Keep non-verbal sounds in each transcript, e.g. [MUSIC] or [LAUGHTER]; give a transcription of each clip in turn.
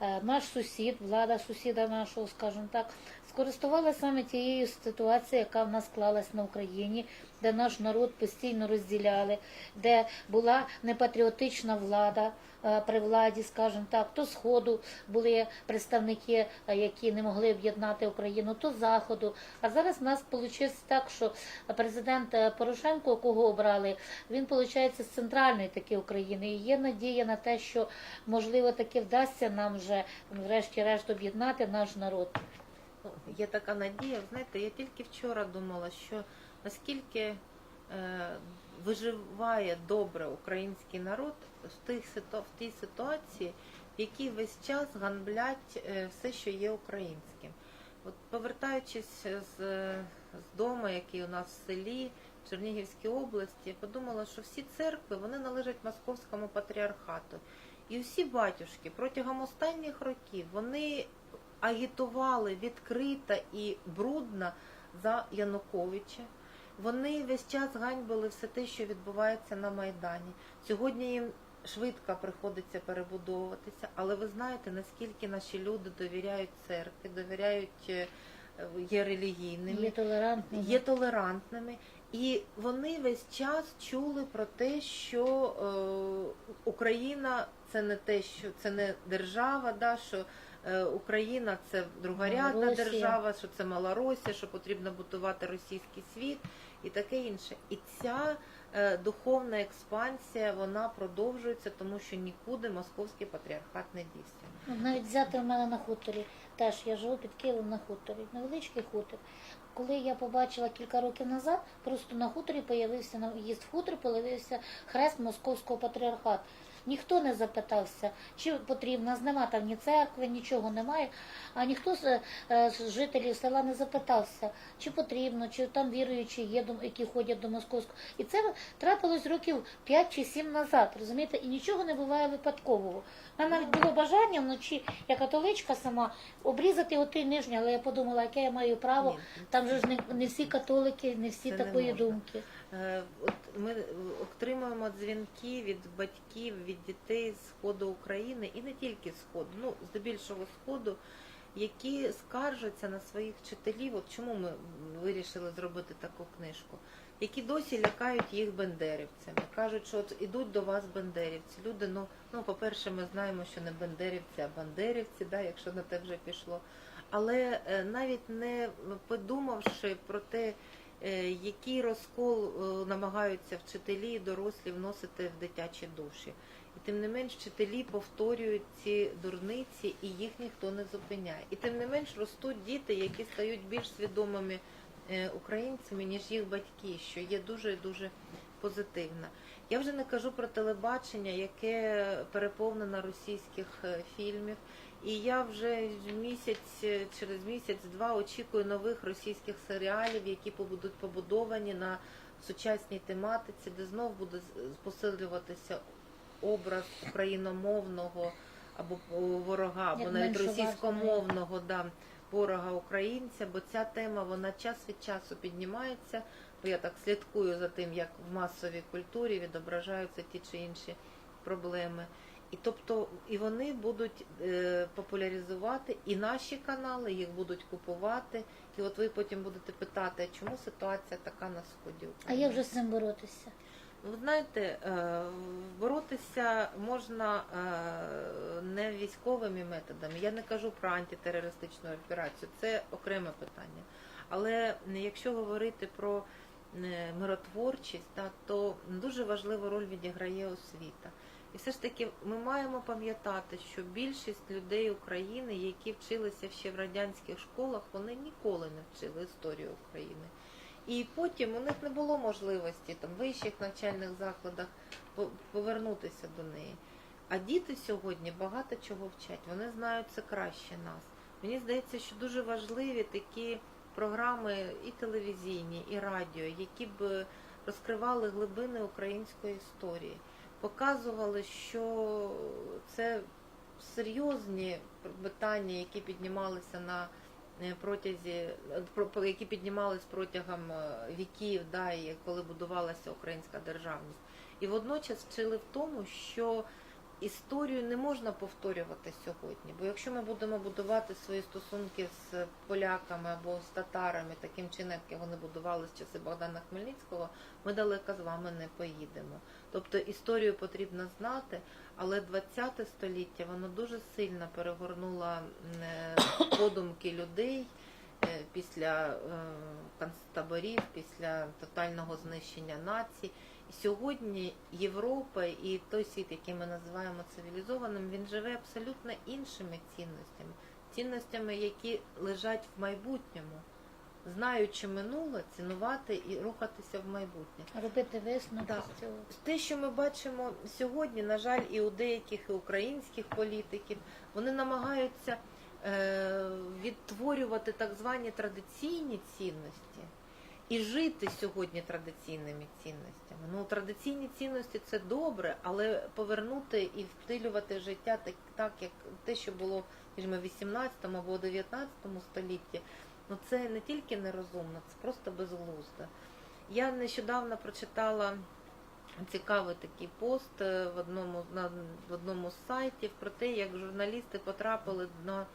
е, наш сусід, влада сусіда нашого, скажімо так, скористувалася саме тією ситуацією, яка в нас склалась на Україні, де наш народ постійно розділяли, де була непатріотична влада при владі, скажімо так, то сходу були представники, е, які не могли об'єднати Україну, то заходу. А зараз в нас вийшло так, що президент е, Порошенко, кого обрали, він виходить з центральної таки України. І є надія на те, що можливо таки вдасться нам вже врешті-решт об'єднати наш народ. Є така надія. Знаєте, я тільки вчора думала, що наскільки е, виживає добре український народ в, тих, в тій ситуації, в якій весь час ганблять е, все, що є українським. От повертаючись з, з дому, який у нас в селі, в Чернігівській області, я подумала, що всі церкви вони належать московському патріархату. І всі батюшки протягом останніх років вони агітували відкрито і брудно за Януковича. Вони весь час ганьбили все те, що відбувається на Майдані. Сьогодні їм швидко приходиться перебудовуватися, але ви знаєте, наскільки наші люди довіряють церкві, довіряють, е, є релігійними Є толерантні. є толерантними, і вони весь час чули про те, що е, Україна це не те, що це не держава, да, що е, Україна це другорядна Малоросія. держава, що це Малоросія, що потрібно будувати російський світ і таке інше. І ця духовна експансія вона продовжується, тому що нікуди московський патріархат не дівся. Ну, Навіть взяти в мене на хуторі. Теж я живу під Києвом на хуторі. Невеличкий хутор. Коли я побачила кілька років назад, просто на хуторі появився на в'їзд в хутор, появився хрест московського патріархату. Ніхто не запитався, чи потрібно, там ні церкви, нічого немає. А ніхто з, е, з жителів села не запитався, чи потрібно, чи там віруючі є, які ходять до московського. І це трапилось років 5 чи 7 назад, розумієте, і нічого не буває випадкового. Мене навіть було бажання вночі, я католичка сама, обрізати отий нижній, але я подумала, яке я маю право. Там же ж не, не всі католики, не всі Це такої можна. думки. Е, От ми отримуємо дзвінки від батьків, від дітей з сходу України і не тільки з сходу, ну здебільшого сходу, які скаржаться на своїх вчителів. От чому ми вирішили зробити таку книжку? Які досі лякають їх бендерівцями, кажуть, що от ідуть до вас бендерівці. Люди, ну ну по-перше, ми знаємо, що не бендерівці, а бандерівці, да, якщо на те вже пішло. Але е, навіть не подумавши про те, який розкол е, намагаються вчителі і дорослі вносити в дитячі душі. І тим не менш вчителі повторюють ці дурниці, і їх ніхто не зупиняє. І тим не менш ростуть діти, які стають більш свідомими е, українцями, ніж їх батьки, що є дуже дуже позитивно. Я вже не кажу про телебачення, яке переповнено російських е, фільмів. І я вже місяць е, через місяць-два очікую нових російських серіалів, які будуть побудовані на сучасній тематиці, де знов буде посилюватися образ україномовного або о, ворога, або Як навіть російськомовного да, ворога українця, бо ця тема вона час від часу піднімається. Бо я так слідкую за тим, як в масовій культурі відображаються ті чи інші проблеми. І тобто і вони будуть е, популяризувати і наші канали, їх будуть купувати. І от ви потім будете питати, чому ситуація така на сході А як же з цим боротися? Ви знаєте, е, боротися можна е, не військовими методами. Я не кажу про антитерористичну операцію, це окреме питання. Але якщо говорити про е, миротворчість, то дуже важливу роль відіграє освіта. І все ж таки ми маємо пам'ятати, що більшість людей України, які вчилися ще в радянських школах, вони ніколи не вчили історію України. І потім у них не було можливості там в вищих навчальних закладах повернутися до неї. А діти сьогодні багато чого вчать. Вони знають це краще нас. Мені здається, що дуже важливі такі програми і телевізійні, і радіо, які б розкривали глибини української історії, показували, що це серйозні питання, які піднімалися на е, протязі е, які піднімались протягом е, віків, да, коли будувалася українська державність. І водночас вчили в тому, що історію не можна повторювати сьогодні. Бо якщо ми будемо будувати свої стосунки з поляками або з татарами таким чином, як вони будували з часи Богдана Хмельницького, ми далеко з вами не поїдемо. Тобто історію потрібно знати, але 20 століття воно дуже сильно перегорнуло е, подумки людей е, після е, концтаборів, після тотального знищення націй. Сьогодні Європа і той світ, який ми називаємо цивілізованим, він живе абсолютно іншими цінностями, цінностями, які лежать в майбутньому, знаючи минуле, цінувати і рухатися в майбутнє. Робити висновки з цього. Те, що ми бачимо сьогодні, на жаль, і у деяких і українських політиків, вони намагаються е, відтворювати так звані традиційні цінності і жити сьогодні традиційними цінностями. Ну, традиційні цінності це добре, але повернути і втилювати життя так, так як те, що було в 18 або 19 столітті, ну це не тільки нерозумно, це просто безглуздо. Я нещодавно прочитала цікавий такий пост е, в одному на в одному з сайтів про те, як журналісти потрапили на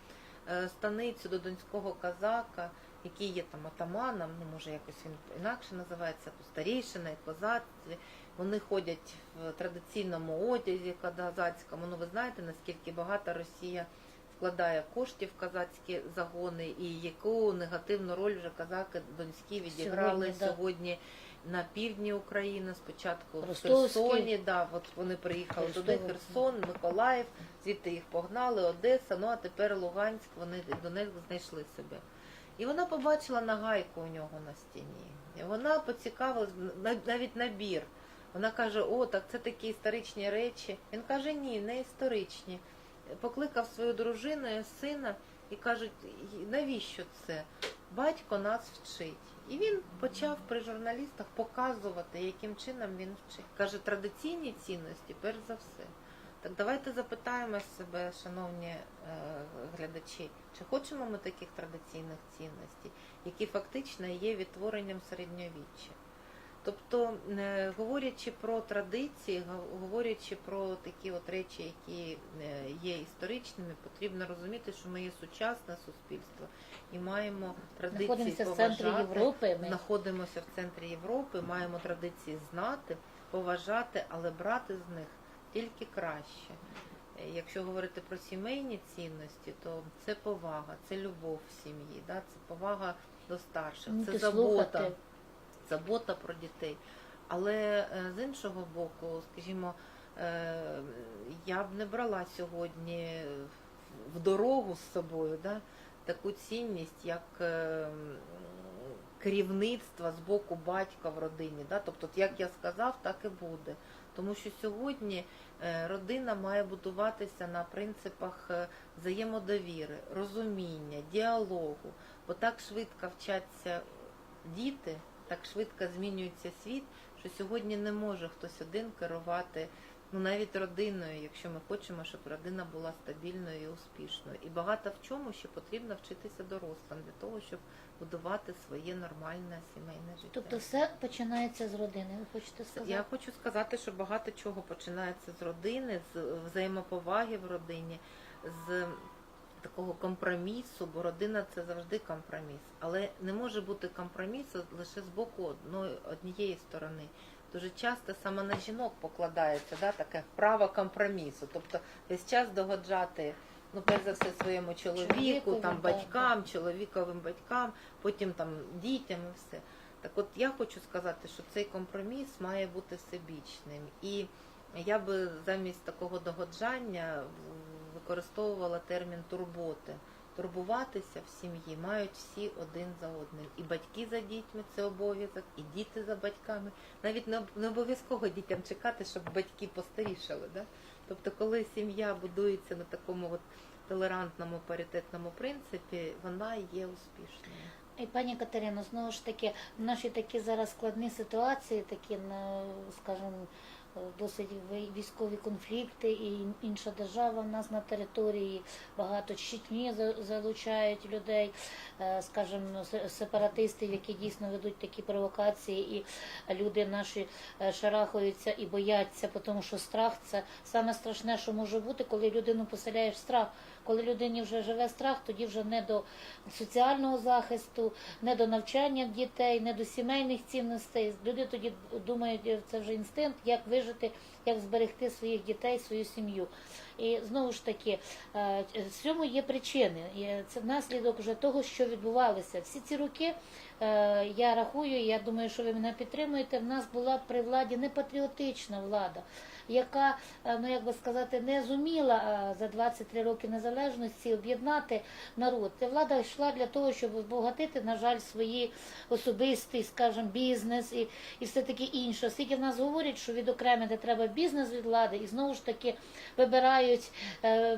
е, станицю до донського казака, який є там атаманом, ну може якось він інакше називається, то старійшина і козацтві. Вони ходять в традиційному одязі казацькому. Ну ви знаєте, наскільки багато Росія вкладає коштів в казацькі загони, і яку негативну роль вже казаки донські відіграли Сьогодні, да. на півдні України, спочатку в Херсоні, да, от вони приїхали туди. Херсон, Миколаїв, звідти їх погнали, Одеса, ну а тепер Луганськ, вони Донецьк знайшли себе. І вона побачила нагайку у нього на стіні. І вона поцікавилась, нав- навіть набір. Вона каже, о, так це такі історичні речі. Він каже, ні, не історичні. Покликав свою дружину сина і кажуть, навіщо це? Батько нас вчить. І він почав при журналістах показувати, яким чином він вчить. Каже, традиційні цінності, перш за все. Так давайте запитаємо себе, шановні е, глядачі, чи хочемо ми таких традиційних цінностей, які фактично є відтворенням середньовіччя. Тобто, е, говорячи про традиції, говорячи про такі от речі, які е, є історичними, потрібно розуміти, що ми є сучасне суспільство і маємо традиції Знаходимося в центрі Європи. Ми знаходимося в центрі Європи, маємо традиції знати, поважати, але брати з них тільки краще. Е, Якщо говорити про сімейні цінності, то це повага, це любов в сім'ї, да? це повага до старших, це забота, забота про дітей. Але е, з іншого боку, скажімо, е, я б не брала сьогодні в дорогу з собою да, таку цінність, як м, керівництва з боку батька в родині. Да? Тобто, як я сказав, так і буде. Тому що сьогодні е, родина має будуватися на принципах е, взаємодовіри, розуміння, діалогу. Бо так швидко вчаться діти, так швидко змінюється світ, що сьогодні не може хтось один керувати ну навіть родиною, якщо ми хочемо, щоб родина була стабільною і успішною. І багато в чому ще потрібно вчитися дорослим для того, щоб будувати своє нормальне сімейне життя. Тобто все починається з родини. Ви хочете сказати? Я хочу сказати, що багато чого починається з родини, з взаємоповаги в родині, з такого компромісу, бо родина це завжди компроміс. Але не може бути компромісу лише з боку одної однієї сторони. Дуже часто саме на жінок покладається да, таке право компромісу. Тобто весь час догоджати, ну, перш за все, своєму чоловіку, Чоловікові, там батькам, чоловіковим батькам, потім там дітям і все. Так от я хочу сказати, що цей компроміс має бути всебічним. І я би замість такого догоджання використовувала термін турботи. Турбуватися в сім'ї мають всі один за одним. І батьки за дітьми це обов'язок, і діти за батьками. Навіть не обов'язково дітям чекати, щоб батьки постарішали. Да? Тобто, коли сім'я будується на такому от толерантному паритетному принципі, вона є успішною. І пані Катерино, знову ж таки, в нашій такі зараз складні ситуації, такі, ну, скажімо, досить військові конфлікти і інша держава в нас на території. Багато Чечні за- залучають людей, е, скажімо, сепаратистів, які дійсно ведуть такі провокації, і люди наші шарахуються шарахаються і бояться, тому що страх це саме страшне, що може бути, коли людину поселяєш страх. Коли людині вже живе страх, тоді вже не до соціального захисту, не до навчання дітей, не до сімейних цінностей. Люди тоді думають, це вже інстинкт, як вижити, як зберегти своїх дітей, свою сім'ю. І знову ж таки, е, цьому є причини. Це наслідок вже того, що відбувалося. Всі ці роки е, я рахую, я думаю, що ви мене підтримуєте. В нас була при владі не патріотична влада, яка, е, ну як би сказати, не зуміла за 23 роки незалежності об'єднати народ. Ця влада йшла для того, щоб збагатити, на жаль, свої особистий, скажімо, бізнес і, і все таке інше. Оскільки в нас говорять, що відокремити треба бізнес від влади, і знову ж таки вибирають, е,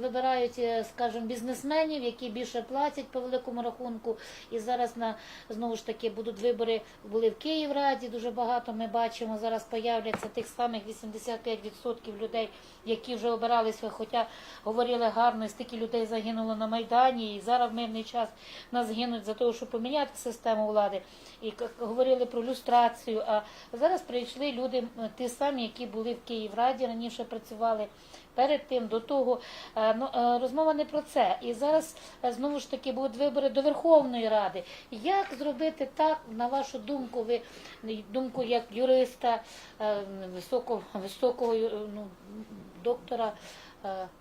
вибирають, е, скажімо, бізнесменів, які більше платять по великому рахунку. І зараз на знову ж таки будуть вибори. Були в Київраді дуже багато. Ми бачимо зараз появляться тих самих 85% людей, які вже обиралися, хоча говорили гарно, і стільки людей загинуло на майдані, і зараз в мирний час нас гинуть за те, щоб поміняти систему влади. І говорили про люстрацію. А зараз прийшли люди, ті самі, які були в Київраді, раніше працювали. Перед тим до того е, ну, е, розмова не про це. І зараз е, знову ж таки будуть вибори до Верховної Ради. Як зробити так, на вашу думку, ви думку як юриста, високого, високого ну, доктора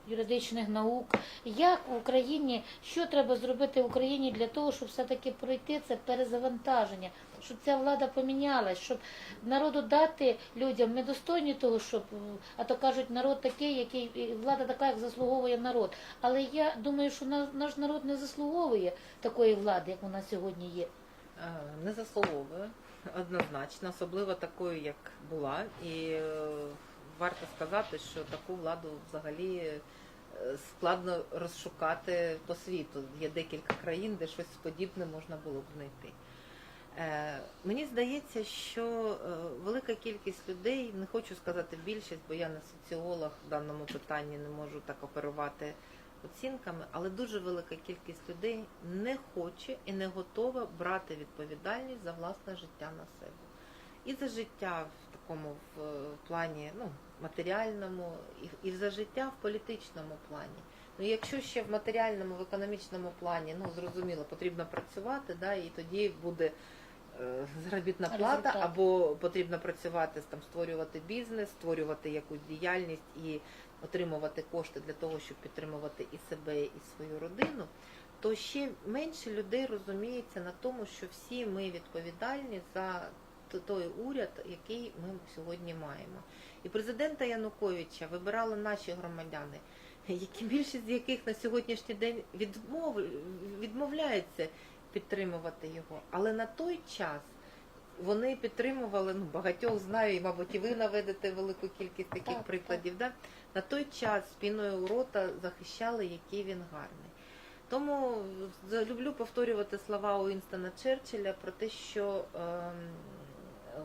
юридичних наук, як в Україні, що треба зробити в Україні для того, щоб все-таки пройти це перезавантаження, щоб ця влада помінялась, щоб народу дати людям ми достойні того, щоб е, а то кажуть, народ такий, який влада така, як заслуговує народ. Але я думаю, що наш народ не заслуговує такої влади, як вона сьогодні є. Е, Не заслуговує однозначно, особливо такою, як була. І е, варто сказати, що таку владу взагалі складно розшукати по світу. Є декілька країн, де щось подібне можна було б знайти. Е, Мені здається, що е, велика кількість людей, не хочу сказати більшість, бо я не соціолог в даному питанні не можу так оперувати оцінками, але дуже велика кількість людей не хоче і не готова брати відповідальність за власне життя на себе. І за життя в такому в, е, плані ну, матеріальному, і, за життя в політичному плані. Ну, якщо ще в матеріальному, в економічному плані, ну зрозуміло, потрібно працювати, да, і тоді буде заробітна плата, або потрібно працювати, там, створювати бізнес, створювати якусь діяльність і отримувати кошти для того, щоб підтримувати і себе, і свою родину, то ще менше людей розуміється на тому, що всі ми відповідальні за той уряд, який ми сьогодні маємо. І президента Януковича вибирали наші громадяни, які більшість з яких на сьогоднішній день відмов, відмовляються підтримувати його. Але на той час вони підтримували, ну багатьох знаю, і мабуть, і ви наведете велику кількість таких Так, прикладів. Да? На той час спіною у рота захищали, який він гарний. Тому люблю повторювати слова Уінстона Черчилля про те, що ем, е,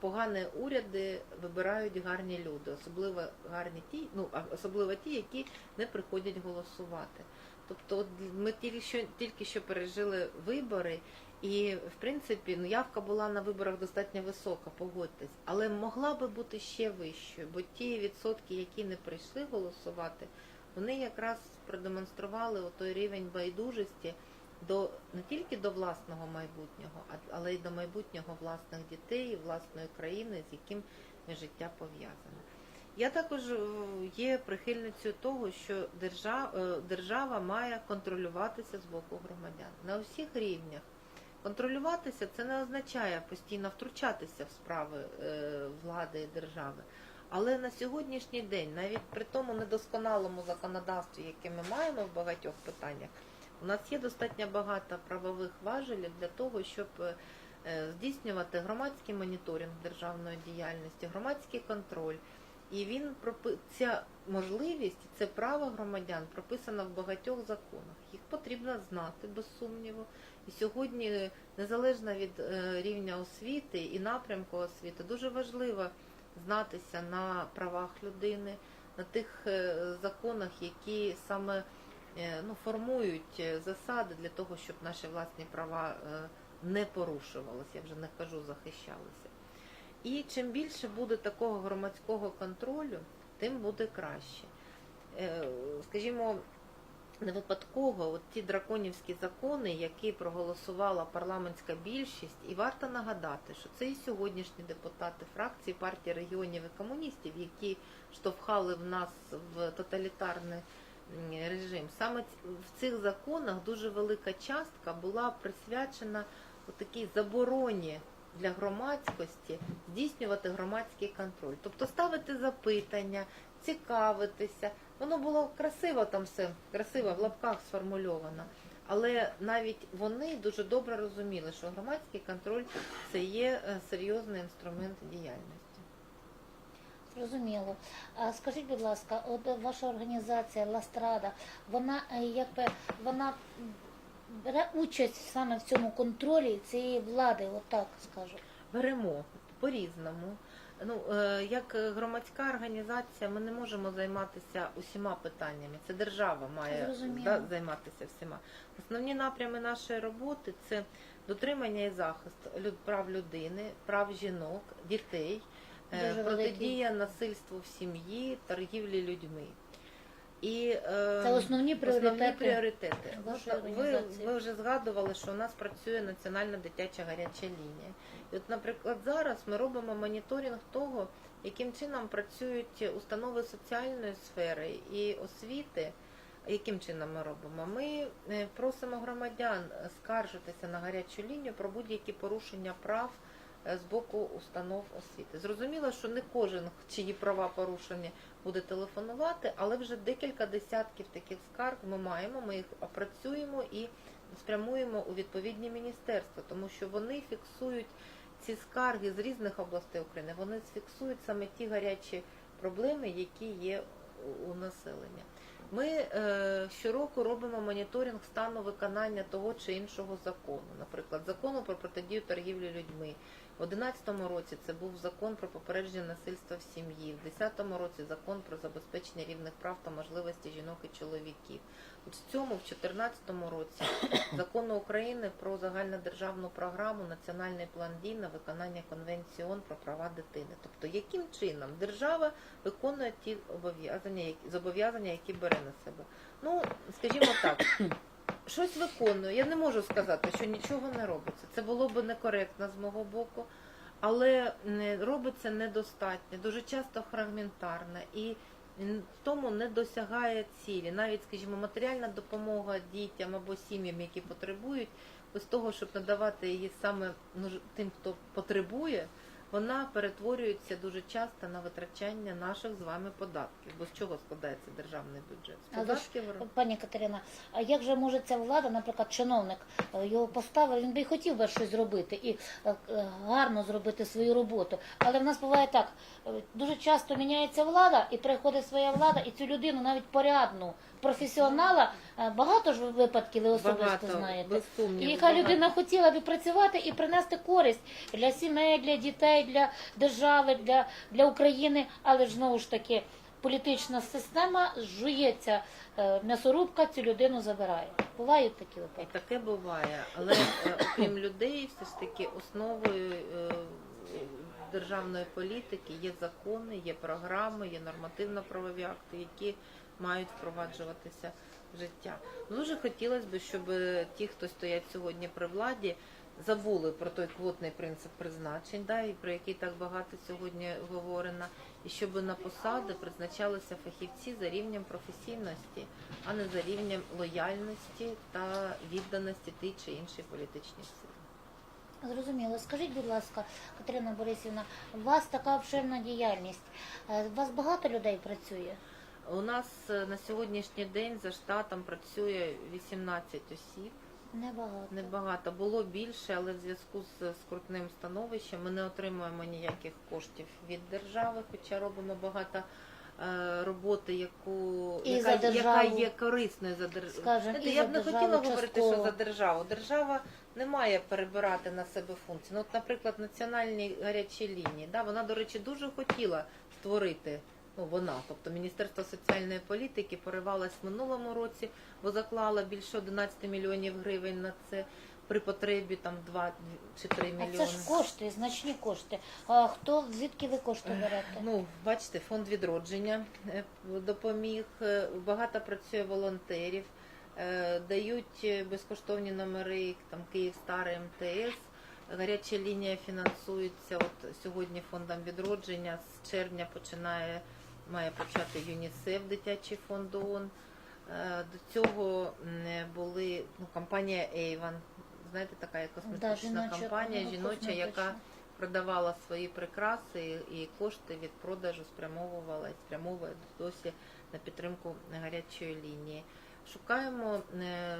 погані уряди вибирають гарні люди, особливо гарні ті, ну особливо ті, які не приходять голосувати. Тобто, ми тільки що тільки що пережили вибори, і в принципі ну, явка була на виборах достатньо висока, погодьтесь, але могла би бути ще вищою, бо ті відсотки, які не прийшли голосувати, вони якраз продемонстрували той рівень байдужості до не тільки до власного майбутнього, але й до майбутнього власних дітей, власної країни, з яким життя пов'язане. Я також е, є прихильницею того, що держава, держава має контролюватися з боку громадян на усіх рівнях. Контролюватися це не означає постійно втручатися в справи е, влади і держави. Але на сьогоднішній день, навіть при тому недосконалому законодавстві, яке ми маємо в багатьох питаннях, у нас є достатньо багато правових важелів для того, щоб е, е, здійснювати громадський моніторинг державної діяльності, громадський контроль. І він ця можливість, це право громадян прописано в багатьох законах. Їх потрібно знати без сумніву. І сьогодні, незалежно від е, рівня освіти і напрямку освіти, дуже важливо знатися на правах людини, на тих е, законах, які саме е, ну, формують засади для того, щоб наші власні права не порушувалися, я вже не кажу захищалися. І чим більше буде такого громадського контролю, тим буде краще. Е, Скажімо, не випадково от ті драконівські закони, які проголосувала парламентська більшість, і варто нагадати, що це і сьогоднішні депутати фракції партії регіонів і комуністів, які штовхали в нас в тоталітарний режим. Саме в цих законах дуже велика частка була присвячена такій забороні для громадськості здійснювати громадський контроль, тобто ставити запитання, цікавитися. Воно було красиво там все, красиво в лапках сформульовано. Але навіть вони дуже добре розуміли, що громадський контроль це є е, серйозний інструмент діяльності. Зрозуміло. А скажіть, будь ласка, от ваша організація Ластрада, вона е, якби вона бере участь саме в цьому контролі цієї влади, отак скажу. Беремо по-різному. Ну, е, як громадська організація, ми не можемо займатися усіма питаннями. Це держава має да, займатися всіма. Основні напрями нашої роботи це дотримання і захист прав людини, прав жінок, дітей, е, Дуже великий. протидія насильству в сім'ї, торгівлі людьми. І, е, основні пріоритети Основні пріоритети. вашої ви, організації. ви вже згадували, що у нас працює національна дитяча гаряча лінія. І от, наприклад, зараз ми робимо моніторинг того, яким чином працюють установи соціальної сфери і освіти. Яким чином ми робимо? Ми е, просимо громадян скаржитися на гарячу лінію про будь-які порушення прав з боку установ освіти. Зрозуміло, що не кожен, чиї права порушені, буде телефонувати, але вже декілька десятків таких скарг ми маємо. Ми їх опрацюємо і спрямуємо у відповідні міністерства, тому що вони фіксують ці скарги з різних областей України. Вони фіксують саме ті гарячі проблеми, які є у населення. Ми е, щороку робимо моніторинг стану виконання того чи іншого закону. Наприклад, закону про протидію торгівлі людьми. У 2011 році це був закон про попередження насильства в сім'ї. В 2010 році закон про забезпечення рівних прав та можливостей жінок і чоловіків. От в цьому, в 2014 році, [COUGHS] закону України про загальнодержавну програму Національний план дій на виконання Конвенції ООН про права дитини. Тобто, яким чином держава виконує ті обов'язання, зобов'язання, які бере на себе. Ну, скажімо так, [COUGHS] щось виконує. Я не можу сказати, що нічого не робиться. Це було б некоректно з мого боку, але робиться недостатньо, дуже часто фрагментарно і в тому не досягає цілі. Навіть, скажімо, матеріальна допомога дітям або сім'ям, які потребують, без того, щоб надавати її саме ну, тим, хто потребує, вона перетворюється дуже часто на витрачання наших з вами податків. Бо з чого складається державний бюджет? З Але ж, Пані Катерина, а як же може ця влада, наприклад, чиновник е, його поставив, він би і хотів би щось зробити і е, е, гарно зробити свою роботу. Але в нас буває так: дуже часто міняється влада, і приходить своя влада, і цю людину навіть порядну професіонала. Е, Багато ж випадків ви особисто багато, знаєте. І яка людина хотіла би працювати і принести користь для сімей, для дітей, для держави, для, для України, але ж знову ж таки політична система жується, е, м'ясорубка цю людину забирає. Бувають такі І випадки. таке буває, але е, окрім людей, все ж таки основою державної політики є закони, є програми, є нормативно-правові акти, які мають впроваджуватися життя. Дуже хотілося б, щоб ті, хто стоять сьогодні при владі, забули про той квотний принцип призначень, да, і про який так багато сьогодні говорено, і щоб на посади призначалися фахівці за рівнем професійності, а не за рівнем лояльності та відданості тій чи іншій політичній силі. Зрозуміло. Скажіть, будь ласка, Катерина Борисівна, у вас така обширна діяльність. Е, У вас багато людей працює? У нас е, на сьогоднішній день за штатом працює 18 осіб. Небагато. Небагато було більше, але в зв'язку з скрутним становищем ми не отримуємо ніяких коштів від держави, хоча робимо багато е, роботи, яку І яка, за яка державу. є корисною за державу. Скажем, і я за б не державу хотіла говорити, частково. що за державу. Держава не має перебирати на себе функції. Ну, от, наприклад, національні гарячі лінії. Да, вона, до речі, дуже хотіла створити. Ну, вона, тобто Міністерство соціальної політики поривалась в минулому році, бо заклала більше 11 мільйонів гривень на це при потребі там 2 чи 3 А мільйони. це ж кошти, значні кошти. А хто звідки ви кошти берете? Ну, бачите, фонд відродження е, допоміг. е, Багато працює волонтерів, е, дають безкоштовні номери там Київ Старий МТС. Гаряча лінія фінансується. От сьогодні фондом відродження з червня починає має почати ЮНІСЕФ, дитячий фонд ООН. Е, До цього були ну, компанія Avon. Знаєте, така є Да, косметична жіноча, компанія, ну, жіноча, яка продавала свої прикраси і кошти від продажу спрямовувала і спрямовує досі на підтримку гарячої лінії. Шукаємо е,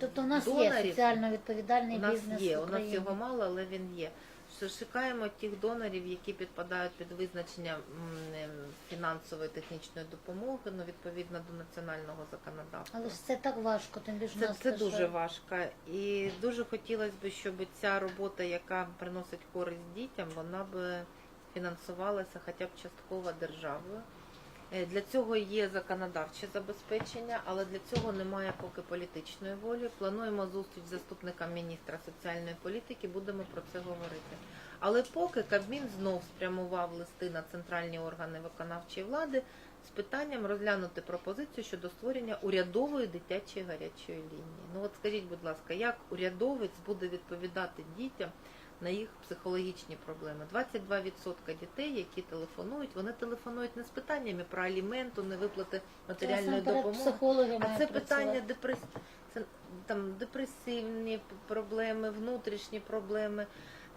Тобто у нас є донорів. соціально відповідальний У нас бізнес є, в у нас його мало, але він є. Що Шукаємо тих донорів, які підпадають під визначення фінансової технічної допомоги, ну відповідно до національного законодавства. Але ж це так важко, тим більше Це, це дуже важко. І дуже хотілося б, щоб ця робота, яка приносить користь дітям, вона б фінансувалася хоча б частково державою. Е, Для цього є законодавче забезпечення, але для цього немає поки політичної волі. Плануємо зустріч з заступником міністра соціальної політики, будемо про це говорити. Але поки Кабмін знов спрямував листи на центральні органи виконавчої влади з питанням розглянути пропозицію щодо створення урядової дитячої гарячої лінії. Ну от скажіть, будь ласка, як урядовець буде відповідати дітям на їх психологічні проблеми? 22% дітей, які телефонують, вони телефонують не з питаннями про аліменту, не виплати матеріальної допомоги. А це питання депрес... це, там, депресивні проблеми, внутрішні проблеми.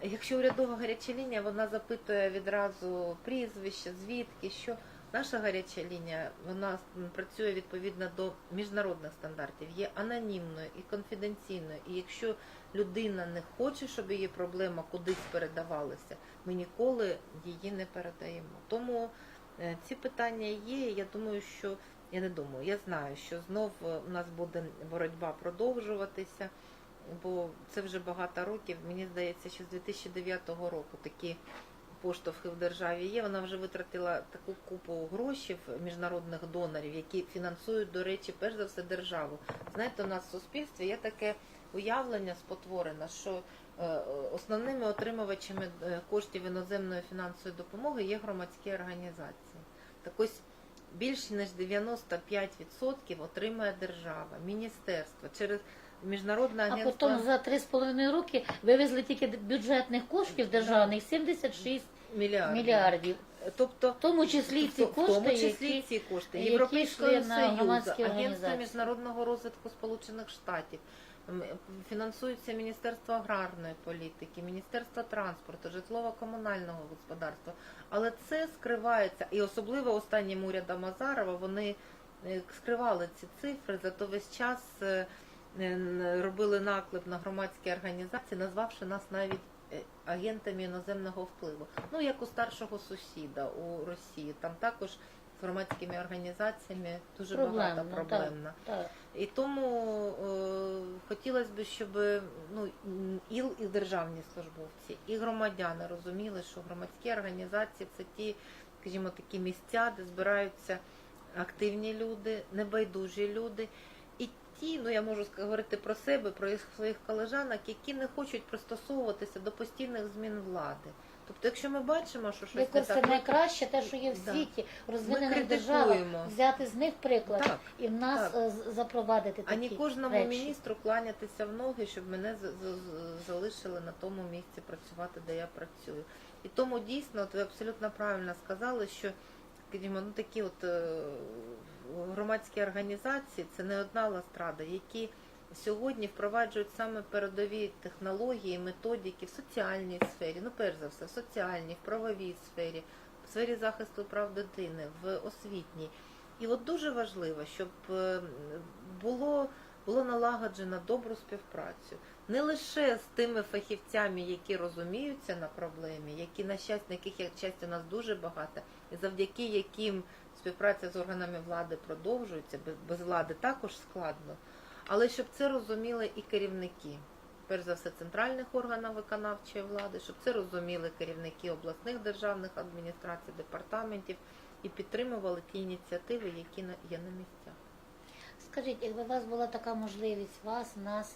Якщо урядова гаряча лінія, вона запитує відразу прізвище, звідки, що наша гаряча лінія, вона працює відповідно до міжнародних стандартів, є анонімною і конфіденційною. І якщо людина не хоче, щоб її проблема кудись передавалася, ми ніколи її не передаємо. Тому е, ці питання є. Я думаю, що я не думаю, я знаю, що знов е, у нас буде боротьба продовжуватися, бо це вже багато років. Мені здається, що з 2009 року такі поштовхи в державі є. Вона вже витратила таку купу грошей міжнародних донорів, які фінансують, до речі, перш за все державу. Знаєте, у нас в суспільстві є таке уявлення спотворене, що е, основними отримувачами е, коштів іноземної фінансової допомоги є громадські організації. Так ось більше ніж 95% отримує держава, міністерство через міжнародне А потім за 3,5 роки вивезли тільки бюджетних коштів державних 76 мільярдів. мільярдів. Тобто В тому числі ці в тому кошти, числі які ці кошти які Європейського Союзу, Агентство міжнародного розвитку Сполучених Штатів. М, Фінансується Міністерство аграрної політики, Міністерство транспорту, житлово-комунального господарства. Але це скривається, і особливо останнім урядом Азарова вони е, скривали ці цифри, зато весь час е, робили наклеп на громадські організації, назвавши нас навіть агентами іноземного впливу. Ну, як у старшого сусіда у Росії. Там також з громадськими організаціями дуже багато Проблемно, проблемно. так. І тому е, хотілося б, щоб ну, і, і державні службовці, і громадяни розуміли, що громадські організації це ті, скажімо, такі місця, де збираються активні люди, небайдужі люди. Ті, ну я можу говорити про себе, про їх- своїх колежанок, які не хочуть пристосовуватися до постійних змін влади. Тобто, якщо ми бачимо, що щось не так, ми- найкраще те, що є в Да. світі, розвинених державах, критикуємо. взяти з них приклад Так, і в нас так. е, з- запровадити такі не кожному речі. міністру кланятися в ноги, щоб мене з- з- з- залишили на тому місці працювати, де я працюю. І тому дійсно, от ви абсолютно правильно сказали, що скажімо, ну такі от е, громадські організації, це не одна ластрада, які сьогодні впроваджують саме передові технології, методики в соціальній сфері, ну перш за все, в соціальній, в правовій сфері, в сфері захисту прав дитини, в освітній. І от дуже важливо, щоб е, було, було налагоджено добру співпрацю не лише з тими фахівцями, які розуміються на проблемі, які на щастя, на яких як щастя у нас дуже багато, завдяки яким співпраця з органами влади продовжується, без, влади також складно. Але щоб це розуміли і керівники, перш за все, центральних органів виконавчої влади, щоб це розуміли керівники обласних державних адміністрацій, департаментів і підтримували ті ініціативи, які є на місцях. Скажіть, якби у вас була така можливість, вас, нас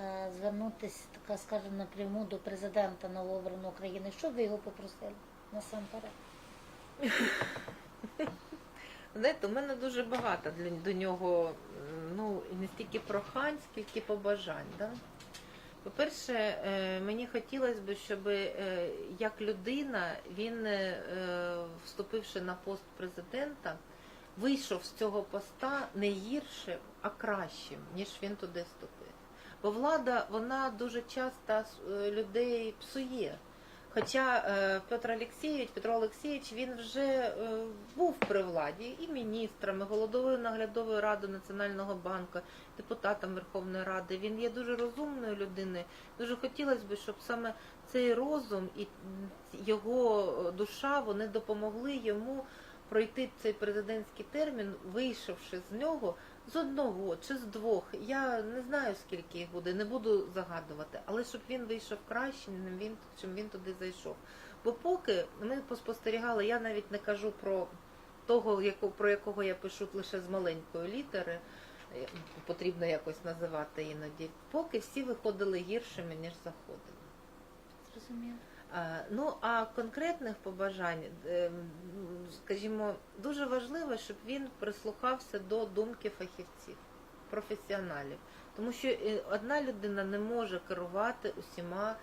е, звернутися, така скажімо, напряму до президента новообраної України, що б ви його попросили насамперед? Знаєте, у мене дуже багато для до нього ну не стільки прохань, скільки побажань. Да? По-перше, е, мені хотілося б, щоб е, як людина він, е, вступивши на пост президента, вийшов з цього поста не гіршим, а кращим, ніж він туди вступив. Бо влада, вона дуже часто людей псує. Хоча е, Петр Олексійович, Петро Олексійович, він вже е, був при владі і міністром, і головою наглядової ради Національного банку, депутатом Верховної Ради. Він є дуже розумною людиною. Дуже хотілося б, щоб саме цей розум і його душа вони допомогли йому пройти цей президентський термін, вийшовши з нього з одного чи з двох. Я не знаю скільки їх буде, не буду загадувати, але щоб він вийшов чим він, чим він туди зайшов. Бо поки ми поспостерігали, я навіть не кажу про того, про якого я пишу лише з маленької літери, е, потрібно якось називати іноді, поки всі виходили гіршими, ніж заходили. Зрозуміло. Ну а конкретних побажань, е, скажімо, дуже важливо, щоб він прислухався до думки фахівців, професіоналів, тому що е, одна людина не може керувати усіма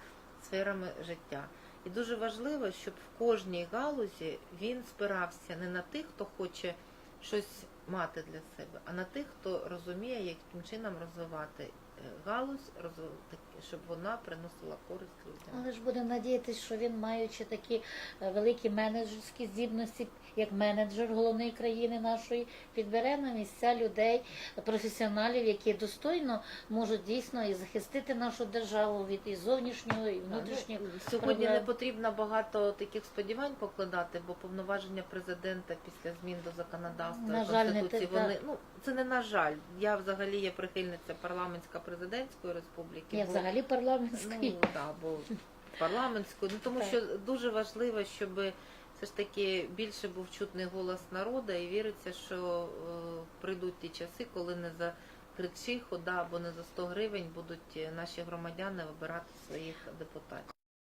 сферами життя. І дуже важливо, щоб в кожній галузі він спирався не на тих, хто хоче щось мати для себе, а на тих, хто розуміє, яким чином розвивати е, галузь, щоб вона приносила користь людям. Але ж будемо надіятися, що він, маючи такі е, великі менеджерські здібності, як менеджер головної країни нашої, підбере на місця людей, професіоналів, які достойно можуть дійсно і захистити нашу державу від і зовнішнього, і внутрішнього. Ну, Сьогодні проблем. не потрібно багато таких сподівань покладати, бо повноваження президента після змін до законодавства На жаль, конституції те, вони ну це не на жаль. Я взагалі є прихильниця парламентсько президентської республіки. Ні, бо- взагалі парламентський. Ну, да, бо парламентською. Ну тому Так. що дуже важливо, щоб все ж таки більше був чутний голос народу і віриться, що е, прийдуть ті часи, коли не за кричі, хода або не за 100 гривень будуть е, наші громадяни вибирати своїх депутатів.